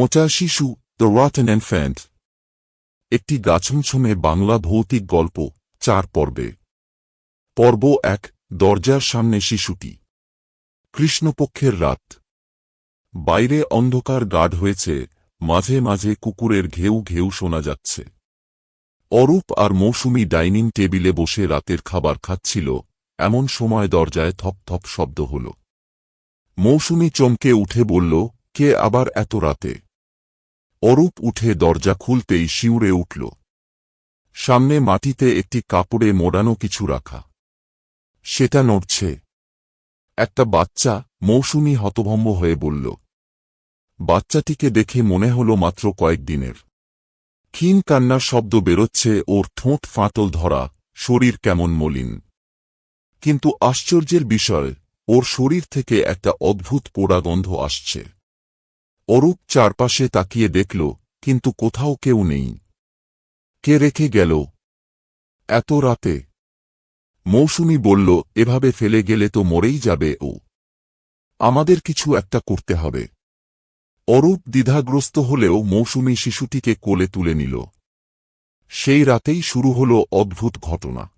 পচা শিশু the rotten and একটি গাছমছমে বাংলা ভৌতিক গল্প, চার পর্বে। পর্ব এক, দরজার সামনে শিশুটি। কৃষ্ণপক্ষের রাত। বাইরে অন্ধকার গাঢ় হয়েছে, মাঝে মাঝে কুকুরের ঘেউ ঘেউ শোনা যাচ্ছে। অরূপ আর মৌসুমি ডাইনিং টেবিলে বসে রাতের খাবার খাচ্ছিল, এমন সময় দরজায় থপ থপ শব্দ হল। মৌসুমি চমকে উঠে বলল, কে আবার এত রাতে? অরূপ উঠে দরজা খুলতেই শিউরে উঠল। সামনে মাটিতে একটি কাপড়ে মোড়ানো কিছু রাখা। সেটা নড়ছে। একটা বাচ্চা মৌসুমি হতভম্ব হয়ে বলল, বাচ্চাটিকে দেখে মনে হল মাত্র কয়েকদিনের ক্ষীণ কান্নার শব্দ বেরোচ্ছে, ওর ঠোঁট ফাটল ধরা, শরীর কেমন মলিন। কিন্তু আশ্চর্যের বিষয়, ওর শরীর থেকে একটা অদ্ভুত পোড়া গন্ধ আসছে। অরূপ চারপাশে তাকিয়ে দেখল, কিন্তু কোথাও কেউ নেই। কে রেখে গেল? এত রাতে। মৌসুমি বলল, এভাবে ফেলে গেলে তো মরেই যাবে ও। আমাদের কিছু একটা করতে হবে। অরূপ দ্বিধাগ্রস্ত হলেও মৌসুমি শিশুটিকে কোলে তুলে নিল। সেই রাতেই শুরু হল অদ্ভুত ঘটনা।